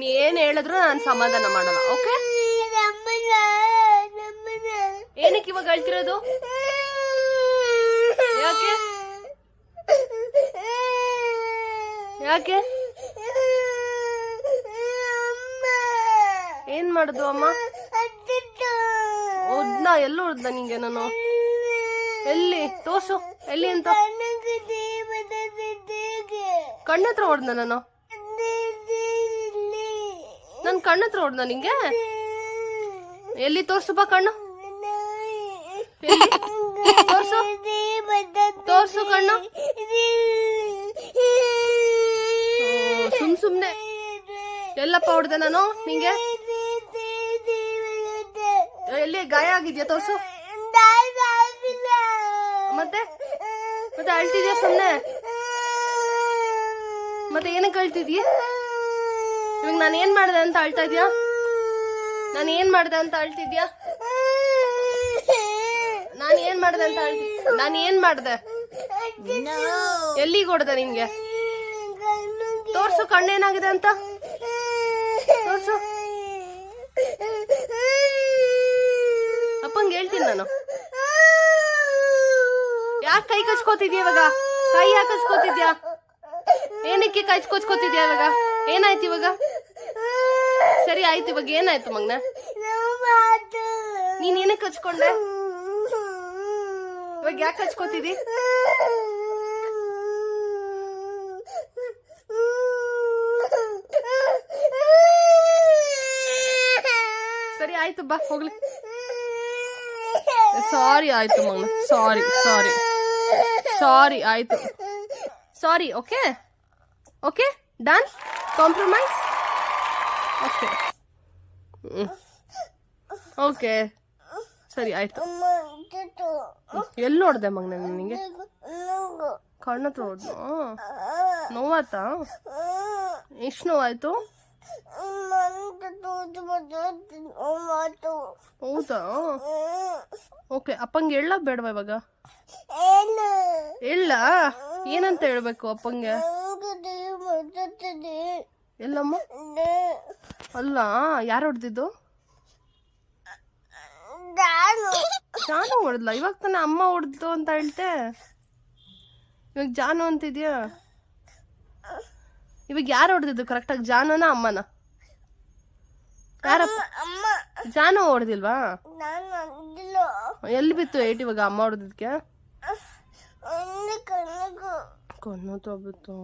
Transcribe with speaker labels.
Speaker 1: ನೀನ್ ಏನ್ ಹೇಳಿದ್ರು ನಾನು ಸಮಾಧಾನ ಮಾಡಲ್ಲ ಓಕೆ ಏನಕ್ಕೆ ಇವಾಗ ಹೇಳ್ತಿರೋದು? ಯಾಕೆ? ಯಾಕೆ? ಏನ್ ಮಾಡುದು ಅಮ್ಮ? ಉದ್ನ, ಎಲ್ಲ ಹೊಡ್ದ ನಿಂಗೆ ನಾನು? ಎಲ್ಲಿ? ತೋಸು ಎಲ್ಲಿ ಅಂತ? ಕಣ್ಣತ್ರ ಹೊಡ್ದ ನಾನು? ನನ್ ಕಣ್ಣತ್ರ ಹೊಡ್ದ ನಿಂಗೆ? ಎಲ್ಲಿ ತೋರ್ಸುಪ್ಪ ಕಣ್ಣು? ತೋರ್ಸು. ತೋರ್ಸು ಕಣ್ಣು. ಸುಮ್ ಸುಮ್ನೆ. ಎಲ್ಲಪ್ಪ ಹೊಡ್ದೆ ನಾನು ನಿಂಗೆ? ಎಲ್ಲಿ ಗಾಯ ಆಗಿದ್ಯಾ ತೋರ್ಸು. ಮತ್ತೆ? ಮತ್ತೆ ಅಳ್ತಿದ್ಯಾ ಸುಮ್ನೆ? ಮತ್ತೆ ಏನಕ್ಕೆ ಅಳ್ತಿದ್ಯಾ? ಇವಾಗ ನಾನು ಏನ್ ಮಾಡ್ದೆ ಅಂತ ಅಳ್ತಾ ಇದ್ಯಾ? ನಾನು ಏನ್ ಮಾಡ್ದೆ ಅಂತ ಅಳ್ತಿದ್ಯಾ? ನಾನು ಏನ್ ಮಾಡ್ದೆ ಅಂತ ಅಳ್ತಿ ನಾನು ಏನ್ ಮಾಡ್ದೆ? ಎಲ್ಲಿಗೆ ಹೊಡ್ದೆ ನಿಮ್ಗೆ ತೋರ್ಸು ಕಣ್ಣೇನಾಗಿದೆ ಅಂತ. ತೋರ್ಸು. ಅಪ್ಪಂಗೆ ಹೇಳ್ತೀನಿ ನಾನು. ಯಾಕೆ ಕೈ ಕಚ್ಕೋತಿದ್ಯಾ ಇವಾಗ? ಕೈ ಯಾಕೆ ಕಚ್ಕೋತಿದ್ಯಾ? ಏನಕ್ಕೆ ಕೈ ಕಚ್ಕೋತಿದ್ಯಾ ಇವಾಗ? ಏನಾಯ್ತು ಇವಾಗ? ಸರಿ ಆಯ್ತು, ಇವಾಗ ಏನಾಯ್ತು ಮಗ್ನ? ನೀನ್ ಏನಕ್ಕೆ ಹಚ್ಕೊಂಡೆ ಇವಾಗ ಯಾಕೆ ಹಚ್ಕೋತಿದಿ ಸರಿ ಆಯ್ತು, ಬಾ, ಹೋಗ್ಲಿ. ಸಾರಿ ಆಯ್ತು ಮಗ್ನ, ಸಾರಿ ಸಾರಿ. ಸಾರಿ ಆಯ್ತು. Sorry, okay? Okay? Done? Compromise okay okay ಸರಿ ಆಯ್ತು. ಎಲ್ಲಿ ನೋಡ್ದೆ ಮಗ್ನ ನಿನಗೆ? ಕಣ್ಣ ತೋಡ್ನು ನೋವಾತಾ ಎಷ್ಟು ನೋವಾಯ್ತು? ಹೌದಾ? ಓಕೆ ಅಪ್ಪಂಗೆ ಹೇಳ ಬೇಡವಾ ಇವಾಗ? ಹೇಳ. ಏನಂತ ಹೇಳ್ಬೇಕು ಅಪ್ಪಂಗೆ? ಎಲ್ಲಮ್ಮ? ಅಲ್ಲ ಯಾರು ಹೊಡೆದಿದ್ದು? ಜಾನು ಹೊಡೆದ್ಲ? ಇವಾಗ ತಾನೆ ಅಮ್ಮ ಹೊಡೆದು ಅಂತ ಹೇಳ್ತೆ. ಇವಾಗ ಜಾನು ಅಂತಿದ್ಯಾ? ಇವಾಗ ಯಾರು ಹೊಡೆದಿದ್ದು? ಕರೆಕ್ಟಾಗಿ ಜಾನುನ ಅಮ್ಮನ? ಯಾರಪ್ಪ?
Speaker 2: ಅಮ್ಮ
Speaker 1: ಜಾನು ಹೊಡೆದಿಲ್ವಾ? ಎಲ್ಲಿ ಬಿತ್ತು ಏಟ್ ಇವಾಗ ಅಮ್ಮ ಹೊಡೆದಿದ್ಕೆ?
Speaker 2: ಒಂದು ಕಣ್ಣಗು.
Speaker 1: ಕಣ್ಣು ತಗೋಬಿತ್ತು